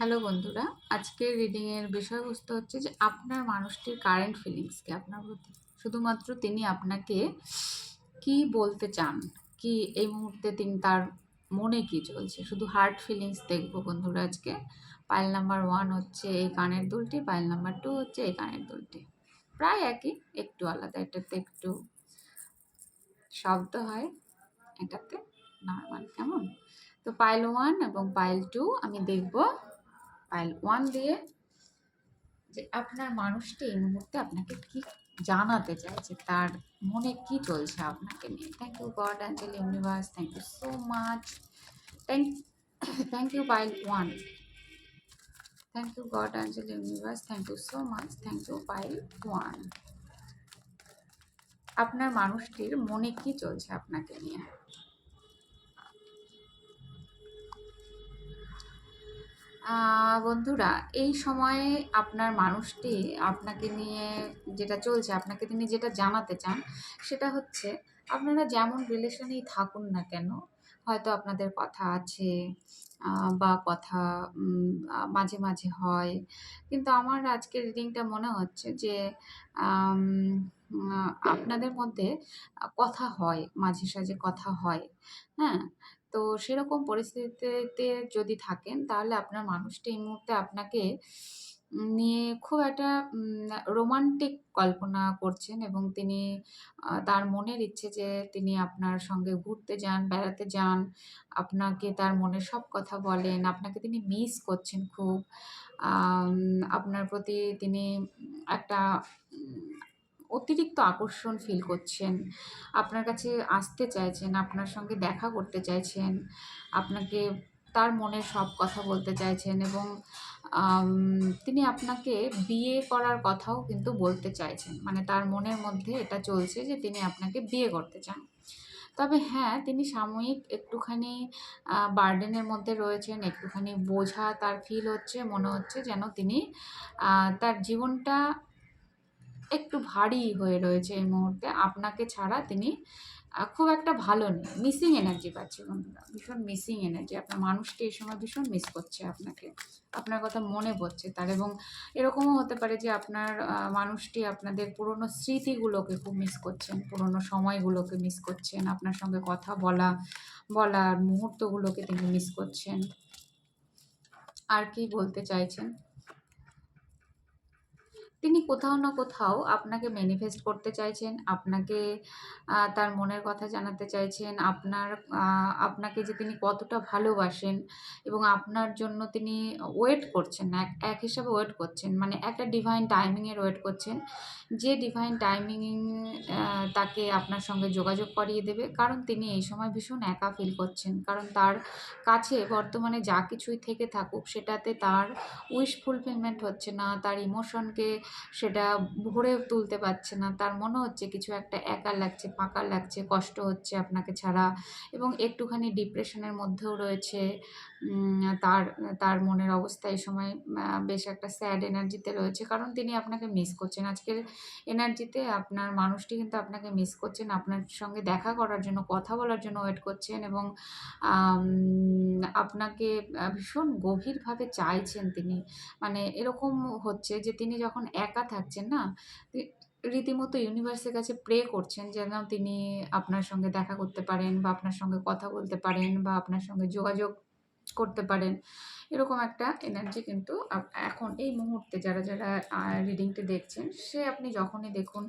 Hello বন্ধুরা, আজকের রিডিংয়ের বিষয়বস্তু হচ্ছে যে আপনার মানুষটির কারেন্ট ফিলিংস কি, আপনার প্রতি? শুধুমাত্র তিনি আপনাকে কি বলতে চান? কি এই মুহূর্তে তিনি তার মনে কি চলছে? শুধু হার্ট ফিলিংস দেখব বন্ধুরা আজকে। পাইল নাম্বার ওয়ান হচ্ছে এই কানের দুলটি পাইল নাম্বার টু হচ্ছে এই কানের দুলটি। প্রায় একই, একটু আলাদা, এটাতে একটু শব্দ হয়, এটাতে নর্মাল কেমন? তো পাইল ওয়ান এবং পাইল টু আমি দেখব পাইল ওয়ান দিয়ে যে আপনার মানুষটি এই মুহূর্তে আপনাকে কি জানাতে চাইছে তার মনে কি চলছে আপনাকে নিয়ে। Thank you God angel universe thank you so much thank thank you pile one thank you God angel universe thank you so much thank you pile one আপনার মানুষটির মনে কি চলছে আপনাকে নিয়ে? বন্ধুরা, এই সময়ে আপনার মানুষটি আপনাকে নিয়ে যেটা চলছে, আপনাকে তিনি যেটা জানাতে চান, সেটা হচ্ছে আপনারা যেমন রিলেশনেই থাকুন না কেন, হয়তো আপনাদের কথা আছে বা কথা মাঝে মাঝে হয়। কিন্তু আমার আজকের রিডিংটা মনে হচ্ছে যে আপনাদের মধ্যে কথা হয়, মাঝে সাঝে কথা হয় হ্যাঁ? তো সেরকম পরিস্থিতিতে যদি থাকেন, তাহলে আপনার মানুষটি এই মুহূর্তে আপনাকে নিয়ে খুব একটা রোমান্টিক কল্পনা করছেন এবং তিনি তার মনের ইচ্ছে যে তিনি আপনার সঙ্গে ঘুরতে যান, বেড়াতে যান, আপনাকে তার মনের সব কথা বলেন, আপনাকে তিনি মিস করছেন খুব আপনার প্রতি তিনি একটা অতিরিক্ত আকর্ষণ ফিল করছেন। আপনার কাছে আসতে চাইছেন, আপনার সঙ্গে দেখা করতে চাইছেন, আপনাকে তার মনের সব কথা বলতে চাইছেন এবং তিনি আপনাকে বিয়ে করার কথাও কিন্তু বলতে চাইছেন। মানে তার মনের মধ্যে এটা চলছে যে তিনি আপনাকে বিয়ে করতে চান। তবে হ্যাঁ তিনি সাময়িক একটুখানি বার্ডেনের মধ্যে রয়েছেন, একটুখানি বোঝা তার ফিল হচ্ছে, মনে হচ্ছে যেন তিনি তার জীবনটা একটু ভারী হয়ে রয়েছে এই মুহূর্তে। আপনাকে ছাড়া তিনি খুব একটা ভালো নেই। মিসিং এনার্জি পাচ্ছে বন্ধুরা। ভীষণ মিসিং এনার্জি আপনার মানুষটি এই সময় ভীষণ মিস করছে আপনাকে। আপনার কথা মনে পড়ছে তার এবং এরকমও হতে পারে যে আপনার মানুষটি আপনাদের পুরনো স্মৃতিগুলোকে খুব মিস করছেন, পুরনো সময়গুলোকে মিস করছেন, আপনার সঙ্গে কথা বলা, বলার মুহূর্তগুলোকে তিনি মিস করছেন। আর কি বলতে চাইছেন? তিনি কোথাও না কোথাও আপনাকে ম্যানিফেস্ট করতে চাইছেন, আপনাকে তার মনের কথা জানাতে চাইছেন, আপনার আপনাকে যে তিনি কতটা ভালোবাসেন এবং আপনার জন্য তিনি ওয়েট করছেন, এক এক হিসাবে ওয়েট করছেন মানে একটা ডিভাইন টাইমিংয়ের ওয়েট করছেন, যে ডিভাইন টাইমিং তাকে আপনার সঙ্গে যোগাযোগ করিয়ে দেবে। কারণ তিনি এই সময় ভীষণ একা ফিল করছেন, কারণ তার কাছে বর্তমানে যা কিছুই থেকে থাকুক সেটাতে তার উইশ ফুলফিলমেন্ট হচ্ছে না, তার ইমোশনকে সেটা ভরে তুলতে পারছে না। তার মনে হচ্ছে কিছু একটা একা লাগছে, ফাঁকা লাগছে, কষ্ট হচ্ছে আপনাকে ছাড়া। এবং একটুখানি ডিপ্রেশনের মধ্যেও রয়েছে। তার তার মনের অবস্থা এই সময় বেশ একটা স্যাড এনার্জিতে রয়েছে। কারণ তিনি আপনাকে মিস করছেন। আজকের এনার্জিতে আপনার মানুষটি কিন্তু আপনাকে মিস করছেন। আপনার সঙ্গে দেখা করার জন্য, কথা বলার জন্য ওয়েট করছেন এবং আপনাকে ভীষণ গভীরভাবে চাইছেন তিনি। মানে এরকম হচ্ছে যে তিনি যখন একা থাকছেন না? রীতিমতো ইউনিভার্সের কাছে প্রে করছেন যেন তিনি আপনার সঙ্গে দেখা করতে পারেন বা আপনার সঙ্গে কথা বলতে পারেন বা আপনার সঙ্গে যোগাযোগ করতে পারেন। এরকম একটা এনার্জি কিন্তু এখন এই মুহূর্তে যারা যারা রিডিংটি দেখছেন, সে আপনি যখনই দেখুন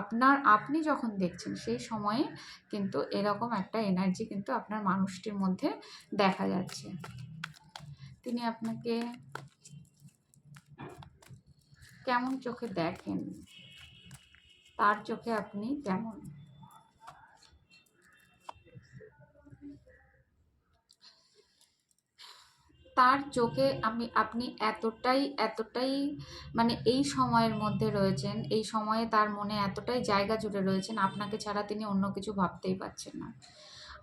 আপনার, আপনি যখন দেখছেন, সেই সময়ে কিন্তু এরকম একটা এনার্জি কিন্তু আপনার মানুষটির মধ্যে দেখা যাচ্ছে। তিনি আপনাকে কেমন চোখে দেখেন? তার চোখে আপনি কেমন? তার চোখে আমি, আপনি এতটাই এতটাই মানে এই সময়ের মধ্যে রয়েছেন, এই সময়ে তার মনে এতটাই জায়গা জুড়ে রয়েছেন, আপনাকে ছাড়া তিনি অন্য কিছু ভাবতেই পারছেন না।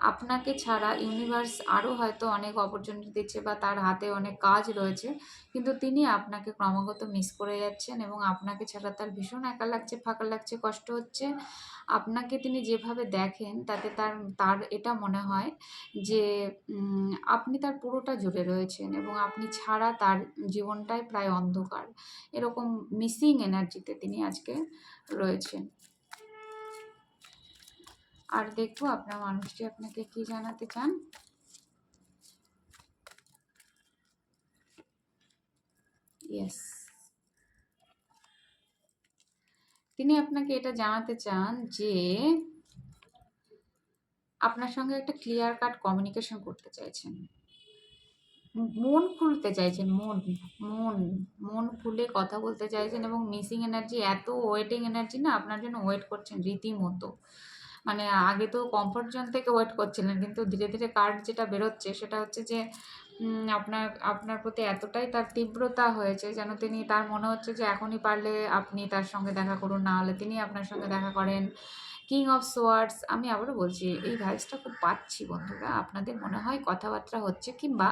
আপনাকে ছাড়া ইউনিভার্স আরও হয়তো অনেক অপরচুনিটি দিচ্ছে বা তার হাতে অনেক কাজ রয়েছে। কিন্তু তিনি আপনাকে ক্রমাগত মিস করে যাচ্ছেন এবং আপনাকে ছাড়া তার ভীষণ একা লাগছে, ফাঁকা লাগছে, কষ্ট হচ্ছে। আপনাকে তিনি যেভাবে দেখেন, তাতে তার তার এটা মনে হয় যে আপনি তার পুরোটা জুড়ে রয়েছেন এবং আপনি ছাড়া তার জীবনটাই প্রায় অন্ধকার। এরকম মিসিং এনার্জিতে তিনি আজকে রয়েছেন। আর দেখব আপনার মানুষটি আপনাকে কি জানাতে চান। ইয়েস তিনি আপনাকে এটা জানাতে চান যে আপনার সঙ্গে একটা ক্লিয়ার কাট কমিউনিকেশন করতে চাইছেন। মন খুলতে চাইছেন, মন মন মন খুলে কথা বলতে চাইছেন এবং মিসিং এনার্জি এত ওয়েটিং এনার্জি না আপনার জন্য ওয়েট করছেন রীতিমতো। মানে আগে তো কমফোর্ট জোন থেকে ওয়েট করছিলেন, কিন্তু ধীরে ধীরে কার্ড যেটা বেরোচ্ছে সেটা হচ্ছে যে আপনার আপনার প্রতি এতটাই তার তীব্রতা হয়েছে যেন তিনি তার মনে হচ্ছে যে এখনই পারলে আপনি তার সঙ্গে দেখা করুন, না হলে তিনি আপনার সঙ্গে দেখা করেন। কিং অফ সোয়ার্ডস আমি আবারও বলছি, এই ভাইবসটা খুব পাচ্ছি বন্ধুরা। আপনাদের মনে হয় কথাবার্তা হচ্ছে কিংবা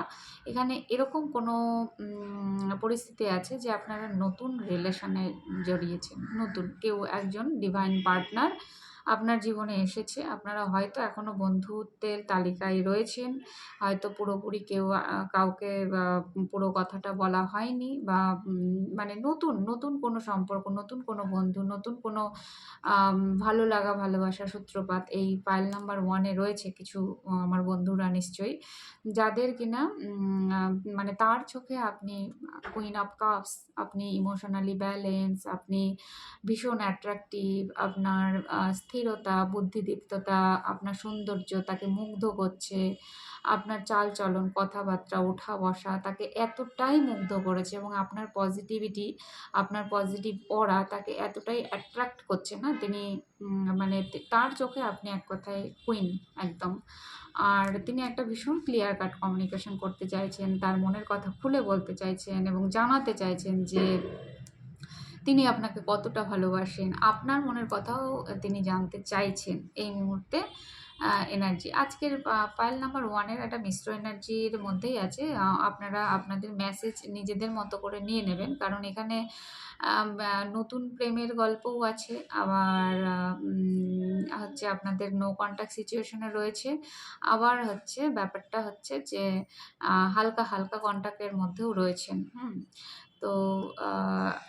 এখানে এরকম কোনো পরিস্থিতি আছে যে আপনারা নতুন রিলেশনে জড়িয়েছেন? নতুন, কেউ একজন ডিভাইন পার্টনার আপনার জীবনে এসেছে। আপনারা হয়তো এখনও বন্ধুত্বের তালিকায় রয়েছেন। হয়তো পুরোপুরি কেউ কাউকে পুরো কথাটা বলা হয়নি বা মানে নতুন নতুন কোনো সম্পর্ক, নতুন কোনো বন্ধু, নতুন কোনো ভালো লাগা, ভালোবাসা সূত্রপাত এই ফাইল নাম্বার ওয়ানে রয়েছে কিছু আমার বন্ধুরা নিশ্চয়ই। যাদের কিনা মানে তার চোখে আপনি কুইন অফ কাপস আপনি ইমোশনালি ব্যালেন্স আপনি ভীষণ অ্যাট্রাকটিভ আপনার স্থিরতা বুদ্ধিদীপ্ততা, আপনার সৌন্দর্য তাকে মুগ্ধ করছে, আপনার চালচলন, কথাবার্তা, ওঠা বসা তাকে এতটাই মুগ্ধ করেছে এবং আপনার পজিটিভিটি আপনার পজিটিভ ওরা তাকে এতটাই অ্যাট্রাক্ট করছে না? তিনি মানে তার চোখে আপনি এক কথায় কুইন একদম। আর তিনি একটা ভীষণ ক্লিয়ার কাট কমিউনিকেশন করতে চাইছেন, তার মনের কথা খুলে বলতে চাইছেন এবং জানাতে চাইছেন যে তিনি আপনাকে কতটা ভালোবাসেন? আপনার মনের কথাও তিনি জানতে চাইছেন এই মুহূর্তে এনার্জি আজকের পাইল নাম্বার ওয়ানের একটা মিশ্র এনার্জির মধ্যেই আছে। আপনারা আপনাদের মেসেজ নিজেদের মতো করে নিয়ে নেবেন। কারণ এখানে নতুন প্রেমের গল্পও আছে। আবার হচ্ছে আপনাদের নো কন্ট্যাক্ট সিচুয়েশনে রয়েছে। আবার হচ্ছে ব্যাপারটা হচ্ছে যে হালকা হালকা কন্ট্যাক্টের মধ্যেও রয়েছেন। হুম। তো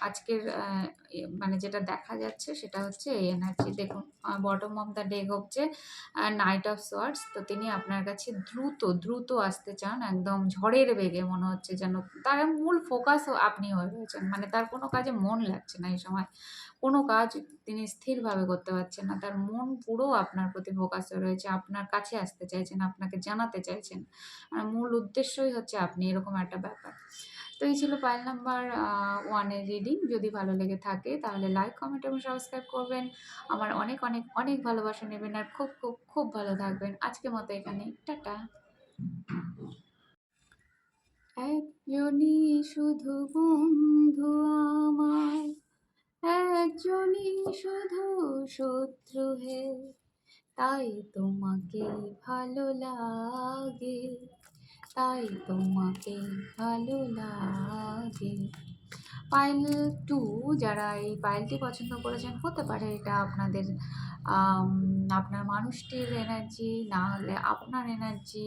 আজকের মানে যেটা দেখা যাচ্ছে সেটা হচ্ছে এই এনার্জি। দেখুন বটম অফ দ্য ডেক হচ্ছে নাইট অফ সোয়ার্ডস তো তিনি আপনার কাছে দ্রুত দ্রুত আসতে চান, একদম ঝড়ের বেগে মনে হচ্ছে যেন তার মূল ফোকাস আপনি হয়ে রয়েছেন। মানে তার কোনো কাজে মন লাগছে না এই সময়। কোনো কাজ তিনি স্থিরভাবে করতে পারছেন না। তার মন পুরো আপনার প্রতি ফোকাস হয়ে রয়েছে, আপনার কাছে আসতে চাইছেন, আপনাকে জানাতে চাইছেন। মূল উদ্দেশ্যই হচ্ছে আপনি এরকম একটা ব্যাপার। তো এই ছিল পাইল নাম্বার ওয়ানের রিডিং যদি ভালো লেগে থাকে, তাহলে লাইক কমেন্ট এবং সাবস্ক্রাইব করবেন। আমার অনেক অনেক অনেক ভালোবাসা নেবেন আর খুব খুব খুব ভালো থাকবেন। আজকের মতো এখানে। টাটা। একজনই শুধু বন্ধু আমার, একজনই শুধু শত্রু হে। তাই তোমাকে ভালো লাগে। তাই তোমাকে ভালো লাগে। পাইল টু, যারা এই পাইলটি পছন্দ করেছেন, হতে পারে এটা আপনাদের আপনার মানুষটির এনার্জি না হলে আপনার এনার্জি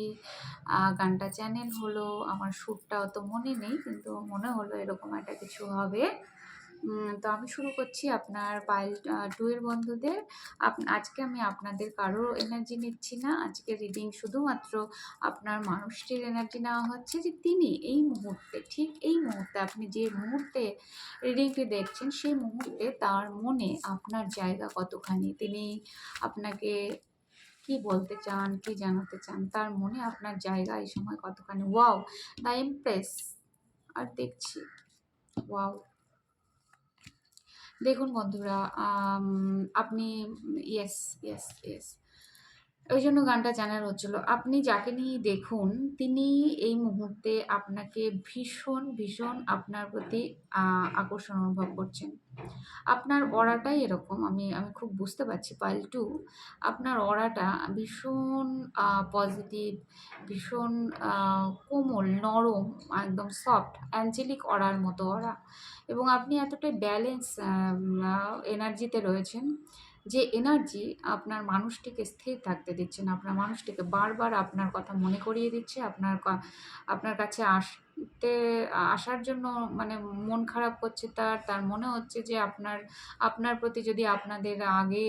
গানটা চ্যানেল হলো, আমার সুরটাও তো মনে নেই, কিন্তু মনে হলো এরকম একটা কিছু হবে। তো আমি শুরু করছি আপনার পাইল টু এর বন্ধুদের। আজকে আমি আপনাদের কারোর এনার্জি নিচ্ছি না। আজকে রিডিং শুধুমাত্র আপনার মানুষটির এনার্জি নেওয়া হচ্ছে যে তিনি এই মুহূর্তে, ঠিক এই মুহূর্তে আপনি যে মুহূর্তে রিডিংটি দেখছেন, সেই মুহূর্তে তার মনে আপনার জায়গা কতখানি? তিনি আপনাকে কি বলতে চান, কি জানাতে চান? তার মনে আপনার জায়গা এই সময় কতখানি? ওয়াও দ্য এমপ্রেস আর দেখছি। ওয়াও দেখুন বন্ধুরা আপনি ইয়েস ইয়েস ইয়েস ওই জন্য গানটা চ্যানেল হচ্ছিল। আপনি যাকে নিয়ে দেখুন, তিনি এই মুহূর্তে আপনাকে ভীষণ ভীষণ আপনার প্রতি আকর্ষণ অনুভব করছেন। আপনার অরাটাই এরকম, আমি আমি খুব বুঝতে পারছি, পাল্টু। আপনার অরাটা ভীষণ পজিটিভ ভীষণ কোমল, নরম, একদম সফট অ্যাঞ্জেলিক অরার মতো অরা। এবং আপনি এতটাই ব্যালেন্স এনার্জিতে রয়েছেন যে এনার্জি আপনার মানুষটিকে স্থির থাকতে দিচ্ছে না আপনার মানুষটিকে বারবার আপনার কথা মনে করিয়ে দিচ্ছে, আপনার আপনার কাছে আসতে আসার জন্য মানে মন খারাপ করছে তার তার মনে হচ্ছে যে আপনার আপনার প্রতি যদি আপনাদের আগে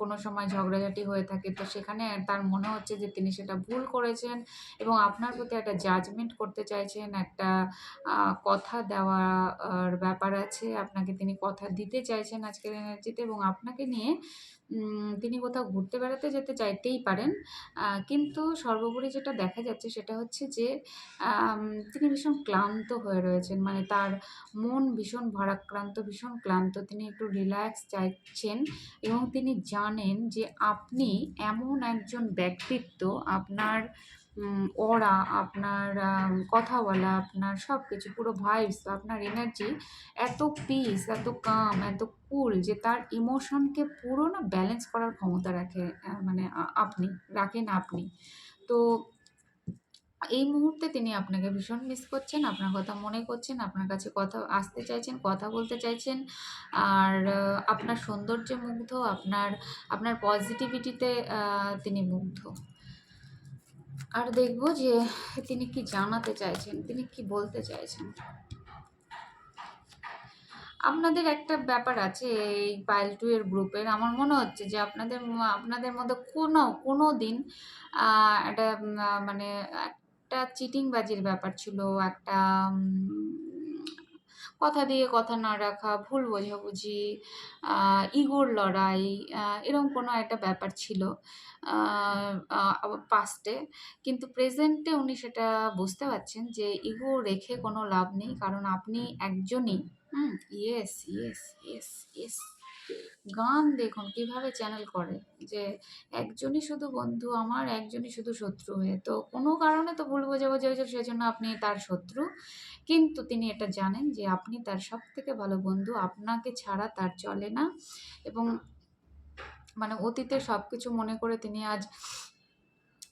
কোনো সময় ঝগড়াঝাটি হয়ে থাকে তো সেখানে তার মনে হচ্ছে যে তিনি সেটা ভুল করেছেন এবং আপনার প্রতি একটা জাজমেন্ট করতে চাইছেন, একটা কথা দেওয়ার ব্যাপার আছে, আপনাকে তিনি কথা দিতে চাইছেন আজকের এনার্জিতে এবং আপনাকে নিয়ে তিনি কোথাও ঘুরতে বেড়াতে যেতে চাইতেই পারেন। কিন্তু সর্বোপরি যেটা দেখা যাচ্ছে সেটা হচ্ছে যে তিনি ভীষণ ক্লান্ত হয়ে রয়েছেন। মানে তার মন ভীষণ ভারাক্রান্ত, ভীষণ ক্লান্ত। তিনি একটু রিল্যাক্স চাইছেন এবং তিনি জানেন যে আপনি এমন একজন ব্যক্তিত্ব, আপনার ওরা, আপনার কথা বলা, আপনার সব কিছু পুরো ভাইবস আপনার এনার্জি এত পিস এত কাম এত কুল যে তার ইমোশনকে পুরো না ব্যালেন্স করার ক্ষমতা রাখে মানে আপনি, রাখেন আপনি। তো এই মুহূর্তে তিনি আপনাকে ভীষণ মিস করছেন, আপনার কথা মনে করছেন, আপনার কাছে কথা আসতে চাইছেন, কথা বলতে চাইছেন, আর আপনার সৌন্দর্যে মুগ্ধ, আপনার আপনার পজিটিভিটিতে তিনি মুগ্ধ। আর দেখব যে তিনি কি জানাতে চাইছেন, তিনি কি বলতে চাইছেন। আপনাদের একটা ব্যাপার আছে এই পাইল টু এর গ্রুপের আমার মনে হচ্ছে যে আপনাদের আপনাদের মধ্যে কোনো কোনো দিন একটা মানে একটা চিটিংবাজির ব্যাপার ছিল, একটা কথা দিয়ে কথা না রাখা, ভুল বোঝাবুঝি ইগোর লড়াই এরকম কোনো একটা ব্যাপার ছিল পাস্টে কিন্তু প্রেজেন্টে উনি সেটা বুঝতে পারছেন যে ইগো রেখে কোনো লাভ নেই, কারণ আপনি একজনই। Hmm yes yes yes yes গান দেখুন, কীভাবে চ্যানেল করে? যে একজনই শুধু বন্ধু, আমার একজনই শুধু শত্রু হয়ে। তো কোনো কারণে তো ভুল বোঝাবো হয়েছে সেজন্য আপনি তার শত্রু। কিন্তু তিনি এটা জানেন যে আপনি তার সব থেকে ভালো বন্ধু, আপনাকে ছাড়া তার চলে না। এবং মানে অতীতে সব কিছু মনে করে তিনি আজ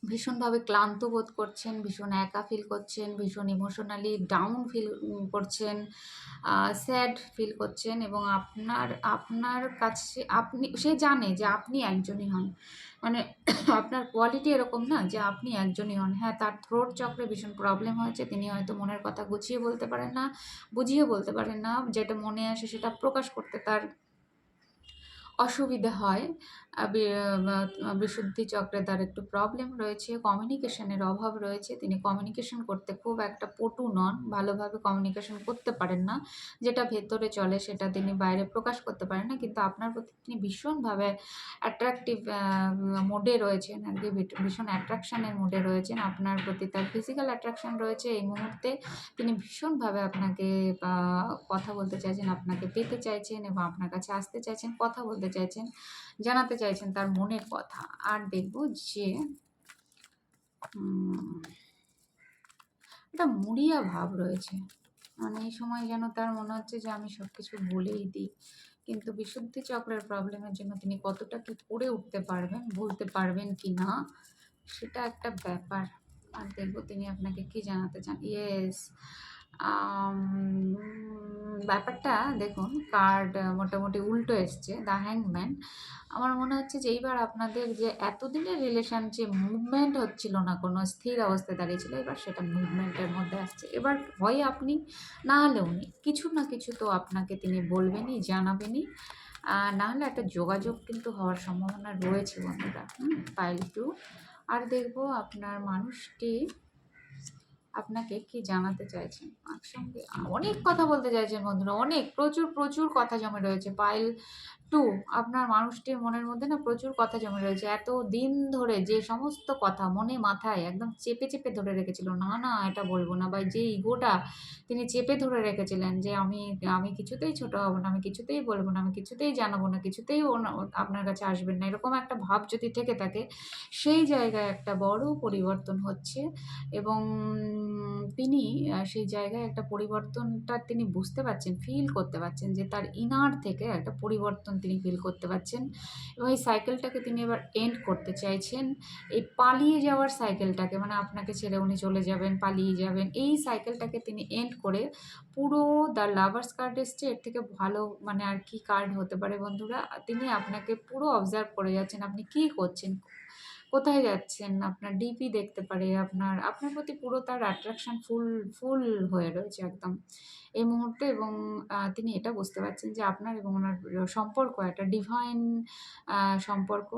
ভীষণভাবে ক্লান্ত বোধ করছেন, ভীষণ একা ফিল করছেন, ভীষণ ইমোশনালি ডাউন ফিল করছেন স্যাড ফিল করছেন এবং আপনার আপনার কাছে আপনি, সে জানে যে আপনি একজনই হন। মানে আপনার কোয়ালিটি এরকম না যে আপনি একজনই হন। হ্যাঁ তার থ্রোট চক্রে ভীষণ প্রবলেম হয়েছে, তিনি হয়তো মনের কথা গুছিয়ে বলতে পারেন না বুঝিয়ে বলতে পারেন না, যেটা মনে আসে সেটা প্রকাশ করতে তার অসুবিধা হয়। বিশুদ্ধি চক্রে তার একটু প্রবলেম রয়েছে কমিউনিকেশনের অভাব রয়েছে। তিনি কমিউনিকেশন করতে খুব একটা পটু নন, ভালোভাবে কমিউনিকেশন করতে পারেন না। যেটা ভেতরে চলে সেটা তিনি বাইরে প্রকাশ করতে পারেন না। কিন্তু আপনার প্রতি তিনি ভীষণভাবে অ্যাট্রাকটিভ মোডে রয়েছেন আর কি। ভীষণ অ্যাট্রাকশনের মোডে রয়েছেন। আপনার প্রতি তার ফিজিক্যাল অ্যাট্রাকশন রয়েছে। এই মুহূর্তে তিনি ভীষণভাবে আপনাকে কথা বলতে চাইছেন, আপনাকে পেতে চাইছেন এবং আপনার কাছে আসতে চাইছেন, কথা বলতে চাইছেন, জানাতে চাইছেন তার মনের কথা। আর দেখব যে একটা মুড়িয়া ভাব রয়েছে। মানে এই সময় যেন তার মনে হচ্ছে যে আমি সব কিছু বলেই দিই। কিন্তু বিশুদ্ধি চক্রের প্রবলেমের জন্য তিনি কতটা কি করে উঠতে পারবেন, বলতে পারবেন কি না, সেটা একটা ব্যাপার। আর দেখব তিনি আপনাকে কি জানাতে চান। ইয়েস ব্যাপারটা দেখুন কার্ড মোটামুটি উল্টো এসছে দ্য হ্যাংম্যান আমার মনে হচ্ছে যে এইবার আপনাদের যে এতদিনের রিলেশন যে মুভমেন্ট হচ্ছিল না, কোনো স্থির অবস্থায় দাঁড়িয়েছিল, এবার সেটা মুভমেন্টের মধ্যে আসছে। এবার হয় আপনি, না হলে উনি। কিছু না কিছু তো আপনাকে তিনি বলবেনই, জানাবেনই। না হলে একটা যোগাযোগ কিন্তু হওয়ার সম্ভাবনা রয়েছে বন্ধুরা। হুম ফাইল টু আর দেখব আপনার মানুষটি আপনাকে কি জানাতে চাইছেন? একসঙ্গে অনেক কথা বলতে চাইছেন বন্ধুরা, অনেক, প্রচুর প্রচুর কথা জমে রয়েছে। পাইল টু আপনার মানুষটির মনের মধ্যে না প্রচুর কথা জমে রয়েছে। এত দিন ধরে যে সমস্ত কথা মনে মাথায় একদম চেপে চেপে ধরে রেখেছিল, না না, এটা বলব না। বা যে ইগোটা তিনি চেপে ধরে রেখেছিলেন যে, আমি আমি কিছুতেই ছোট হব না, আমি কিছুতেই বলব না, আমি কিছুতেই জানাব না, কিছুতেই আপনার কাছে আসবেন না। এরকম একটা ভাব যদি থেকে থাকে, সেই জায়গায় একটা বড় পরিবর্তন হচ্ছে এবং তিনি, সেই জায়গায় একটা পরিবর্তনটা তিনি বুঝতে পারছেন ফিল করতে পারছেন যে তার ইনার থেকে একটা পরিবর্তন তিনি ফিল করতে পারছেন এবং এই সাইকেলটাকে তিনি এবার এন্ড করতে চাইছেন। এই পালিয়ে যাওয়ার সাইকেলটাকে মানে আপনাকে ছেড়ে উনি চলে যাবেন, পালিয়ে যাবেন, এই সাইকেলটাকে তিনি এন্ড করে পুরো দ্য লাভার্স কার্ড এসছে। এর থেকে ভালো মানে আর কি কার্ড হতে পারে বন্ধুরা, তিনি আপনাকে পুরো অবজার্ভ করে যাচ্ছেন আপনি কি করছেন, কোথায় যাচ্ছেন, আপনার ডিপি দেখতে পারে আপনার আপনার প্রতি পুরো তার অ্যাট্রাকশন ফুল ফুল হয়ে রয়েছে একদম। এই মুহূর্তে এবং তিনি এটা বুঝতে পারছেন যে আপনার এবং ওনার সম্পর্ক একটা ডিভাইন সম্পর্ক,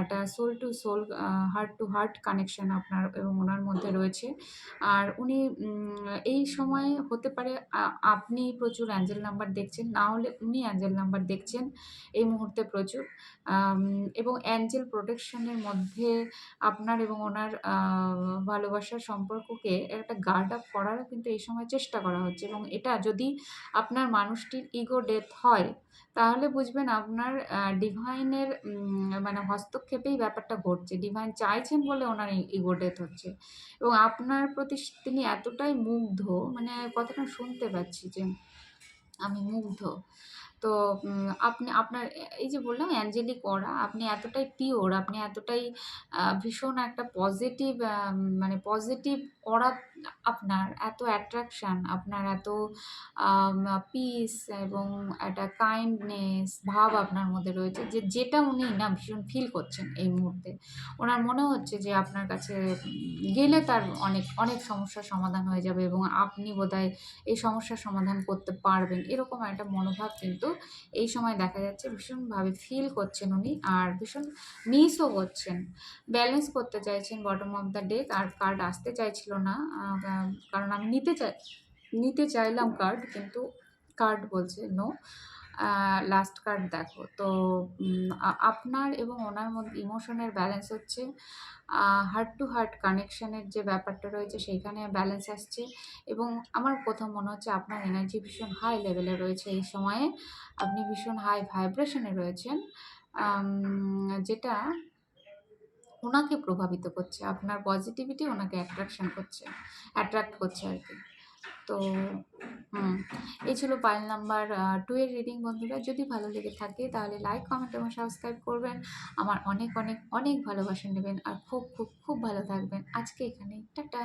একটা soul to soul heart to heart connection আপনার এবং ওনার মধ্যে রয়েছে। আর উনি এই সময় হতে পারে আপনি প্রচুর অ্যাঞ্জেল নাম্বার দেখছেন, না হলে উনি অ্যাঞ্জেল নাম্বার দেখছেন এই মুহূর্তে প্রচুর। এবং অ্যাঞ্জেল প্রোটেকশনের মধ্যে আপনার এবং ওনার ভালোবাসার সম্পর্ককে একটা গার্ড আপ করারও কিন্তু এই সময় চেষ্টা করা হচ্ছে এবং এটা যদি আপনার মানুষটির ইগো ডেথ হয়, তাহলে বুঝবেন আপনার ডিভাইনের মানে হস্তক্ষেপেই ব্যাপারটা ঘটছে। ডিভাইন চাইছেন বলে ওনার ইগো ডেথ হচ্ছে। এবং আপনার প্রতি তিনি এতটাই মুগ্ধ মানে কথাটা শুনতে পাচ্ছি যে আমি মুগ্ধ। তো আপনি, আপনার এই যে বললাম অ্যাঞ্জেলিক অরা, আপনি এতটাই পিওর আপনি এতটাই ভীষণ একটা পজিটিভ মানে পজিটিভ অরা আপনার, এত অ্যাট্রাকশান আপনার এত পিস এবং একটা কাইন্ডনেস ভাব আপনার মধ্যে রয়েছে যে, যেটা উনি না ভীষণ ফিল করছেন এই মুহূর্তে। ওনার মনে হচ্ছে যে, আপনার কাছে গেলে তার অনেক অনেক সমস্যার সমাধান হয়ে যাবে এবং আপনি বোধহয় এই সমস্যার সমাধান করতে পারবেন, এরকম একটা মনোভাব কিন্তু এই সময় দেখা যাচ্ছে ভীষণভাবে ফিল করছেন উনি আর ভীষণ মিসও করছেন ব্যালেন্স করতে চাইছেন বটম অফ দ্য ডেক আর কার্ড আসতে চাইছিল না। কারণ আমি নিতে চাই, নিতে চাইলাম কার্ড কিন্তু কার্ড বলছে নো লাস্ট কার্ড দেখো। তো আপনার এবং ওনার মধ্যে ইমোশনের ব্যালেন্স হচ্ছে হার্ট টু হার্ট কানেকশানের যে ব্যাপারটা রয়েছে, সেইখানে ব্যালেন্স আসছে এবং আমার প্রথম মনে হচ্ছে আপনার এনার্জি ভীষণ হাই লেভেলে রয়েছে এই সময়ে। আপনি ভীষণ হাই ভাইব্রেশনে রয়েছেন যেটা ওনাকে প্রভাবিত করছে, আপনার পজিটিভিটি ওনাকে অ্যাট্রাকশন করছে অ্যাট্রাক্ট করছে আর কি। তো, হুম, এই ছিল পাইল নাম্বার টু এর রিডিং বন্ধুরা। যদি ভালো লেগে থাকে তাহলে লাইক কমেন্ট এবং সাবস্ক্রাইব করবেন। আমার অনেক অনেক অনেক ভালোবাসা নেবেন। আর খুব খুব খুব ভালো থাকবেন। আজকে এখানে টাটা!